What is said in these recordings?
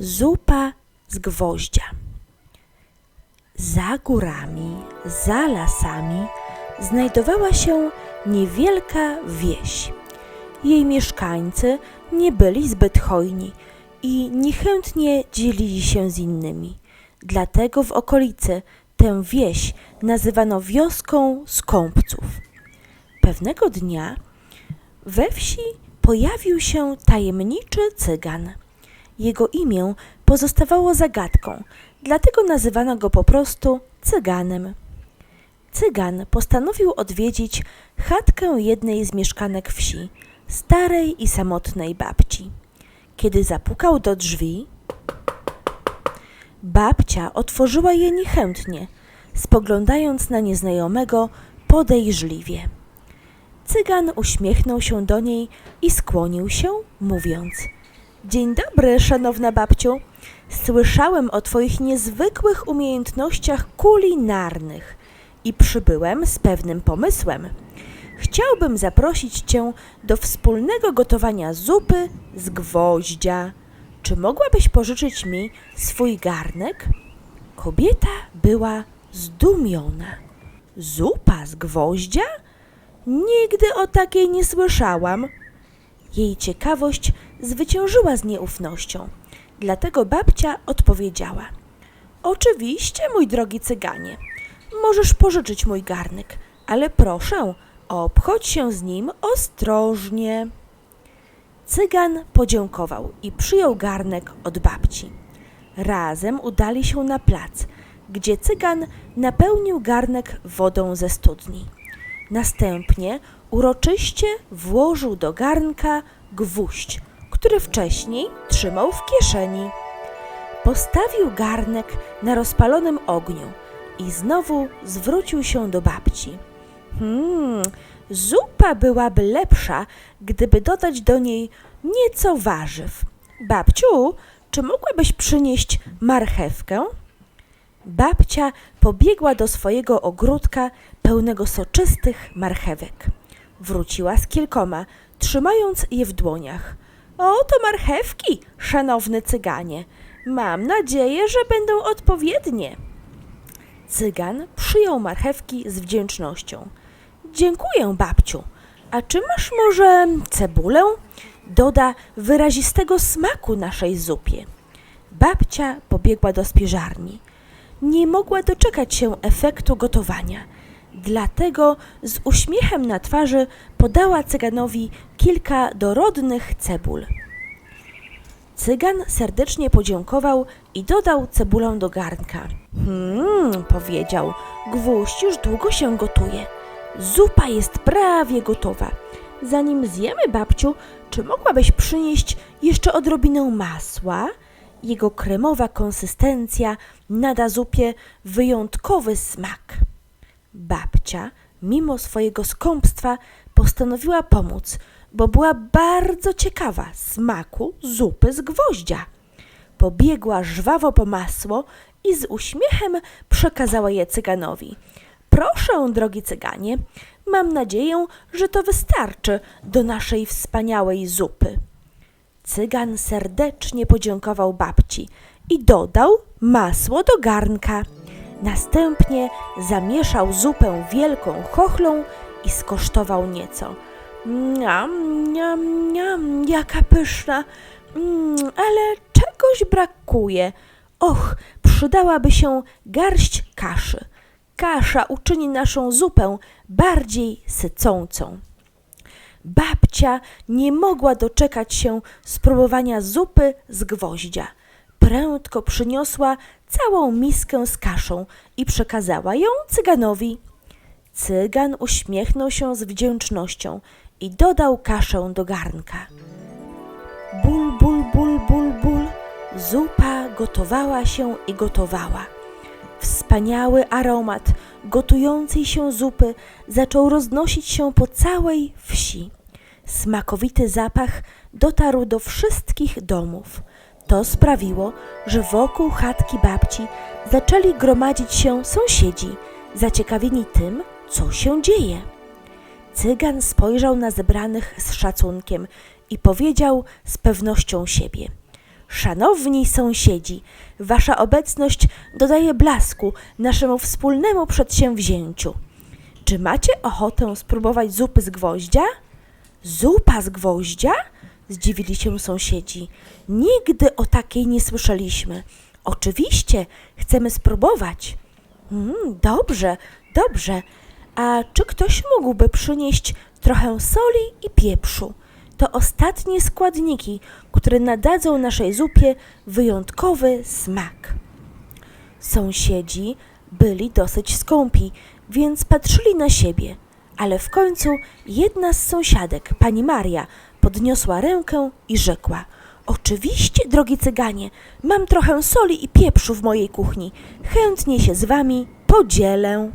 Zupa z gwoździa. Za górami, za lasami znajdowała się niewielka wieś. Jej mieszkańcy nie byli zbyt hojni i niechętnie dzielili się z innymi. Dlatego w okolicy tę wieś nazywano wioską skąpców. Pewnego dnia we wsi pojawił się tajemniczy cygan. Jego imię pozostawało zagadką, dlatego nazywano go po prostu cyganem. Cygan postanowił odwiedzić chatkę jednej z mieszkanek wsi, starej i samotnej babci. Kiedy zapukał do drzwi, babcia otworzyła je niechętnie, spoglądając na nieznajomego podejrzliwie. Cygan uśmiechnął się do niej i skłonił się, mówiąc: Dzień dobry, szanowna babciu. Słyszałem o Twoich niezwykłych umiejętnościach kulinarnych i przybyłem z pewnym pomysłem. Chciałbym zaprosić Cię do wspólnego gotowania zupy z gwoździa. Czy mogłabyś pożyczyć mi swój garnek? Kobieta była zdumiona. Zupa z gwoździa? Nigdy o takiej nie słyszałam. Jej ciekawość zwyciężyła z nieufnością, dlatego babcia odpowiedziała: Oczywiście, mój drogi cyganie, możesz pożyczyć mój garnek, ale proszę, obchodź się z nim ostrożnie. Cygan podziękował i przyjął garnek od babci. Razem udali się na plac, gdzie cygan napełnił garnek wodą ze studni. Następnie uroczyście włożył do garnka gwóźdź, który wcześniej trzymał w kieszeni. Postawił garnek na rozpalonym ogniu i znowu zwrócił się do babci. Hmm, zupa byłaby lepsza, gdyby dodać do niej nieco warzyw. Babciu, czy mogłabyś przynieść marchewkę? Babcia pobiegła do swojego ogródka pełnego soczystych marchewek. Wróciła z kilkoma, trzymając je w dłoniach. Oto marchewki, szanowny cyganie. Mam nadzieję, że będą odpowiednie. Cygan przyjął marchewki z wdzięcznością. Dziękuję, babciu. A czy masz może cebulę? Doda wyrazistego smaku naszej zupie. Babcia pobiegła do spiżarni. Nie mogła doczekać się efektu gotowania. Dlatego z uśmiechem na twarzy podała cyganowi kilka dorodnych cebul. Cygan serdecznie podziękował i dodał cebulę do garnka. Hmm, powiedział, gwóźdź już długo się gotuje. Zupa jest prawie gotowa. Zanim zjemy, babciu, czy mogłabyś przynieść jeszcze odrobinę masła? Jego kremowa konsystencja nada zupie wyjątkowy smak. Babcia, mimo swojego skąpstwa, postanowiła pomóc, bo była bardzo ciekawa smaku zupy z gwoździa. Pobiegła żwawo po masło i z uśmiechem przekazała je cyganowi. Proszę, drogi cyganie, mam nadzieję, że to wystarczy do naszej wspaniałej zupy. Cygan serdecznie podziękował babci i dodał masło do garnka. Następnie zamieszał zupę wielką chochlą i skosztował nieco. Niam, niam, niam, jaka pyszna, mm, ale czegoś brakuje. Och, przydałaby się garść kaszy. Kasza uczyni naszą zupę bardziej sycącą. Babcia nie mogła doczekać się spróbowania zupy z gwoździa. Prędko przyniosła całą miskę z kaszą i przekazała ją cyganowi. Cygan uśmiechnął się z wdzięcznością i dodał kaszę do garnka. Ból, ból, ból, ból, ból. Zupa gotowała się i gotowała. Wspaniały aromat gotującej się zupy zaczął roznosić się po całej wsi. Smakowity zapach dotarł do wszystkich domów. To sprawiło, że wokół chatki babci zaczęli gromadzić się sąsiedzi, zaciekawieni tym, co się dzieje. Cygan spojrzał na zebranych z szacunkiem i powiedział z pewnością siebie: Szanowni sąsiedzi, wasza obecność dodaje blasku naszemu wspólnemu przedsięwzięciu. Czy macie ochotę spróbować zupy z gwoździa? Zupa z gwoździa? Zdziwili się sąsiedzi. Nigdy o takiej nie słyszeliśmy. Oczywiście, chcemy spróbować. Mm, dobrze, dobrze. A czy ktoś mógłby przynieść trochę soli i pieprzu? To ostatnie składniki, które nadadzą naszej zupie wyjątkowy smak. Sąsiedzi byli dosyć skąpi, więc patrzyli na siebie, ale w końcu jedna z sąsiadek, pani Maria, podniosła rękę i rzekła: Oczywiście, drogi cyganie, mam trochę soli i pieprzu w mojej kuchni. Chętnie się z wami podzielę.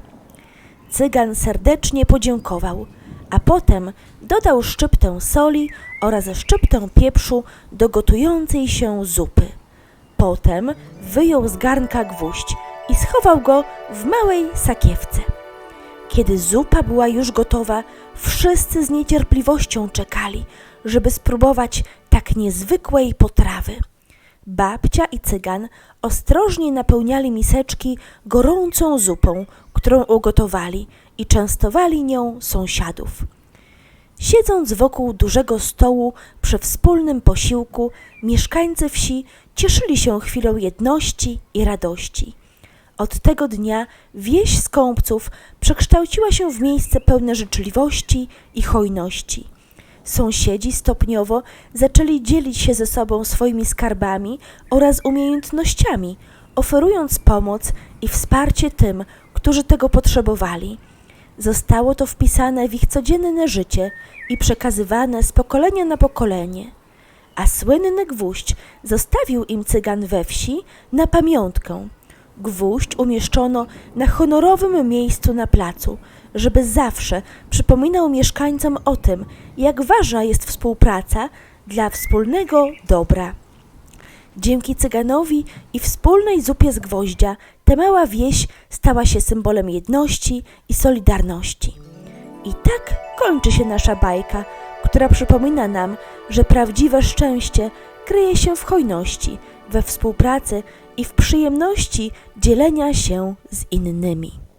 Cygan serdecznie podziękował, a potem dodał szczyptę soli oraz szczyptę pieprzu do gotującej się zupy. Potem wyjął z garnka gwóźdź i schował go w małej sakiewce. Kiedy zupa była już gotowa, wszyscy z niecierpliwością czekali, żeby spróbować tak niezwykłej potrawy. Babcia i cygan ostrożnie napełniali miseczki gorącą zupą, którą ugotowali i częstowali nią sąsiadów. Siedząc wokół dużego stołu przy wspólnym posiłku, mieszkańcy wsi cieszyli się chwilą jedności i radości. Od tego dnia wieś skąpców przekształciła się w miejsce pełne życzliwości i hojności. Sąsiedzi stopniowo zaczęli dzielić się ze sobą swoimi skarbami oraz umiejętnościami, oferując pomoc i wsparcie tym, którzy tego potrzebowali. Zostało to wpisane w ich codzienne życie i przekazywane z pokolenia na pokolenie. A słynny gwóźdź zostawił im cygan we wsi na pamiątkę. Gwóźdź umieszczono na honorowym miejscu na placu, żeby zawsze przypominał mieszkańcom o tym, jak ważna jest współpraca dla wspólnego dobra. Dzięki cyganowi i wspólnej zupie z gwoździa ta mała wieś stała się symbolem jedności i solidarności. I tak kończy się nasza bajka, która przypomina nam, że prawdziwe szczęście kryje się w hojności, we współpracy i w przyjemności dzielenia się z innymi.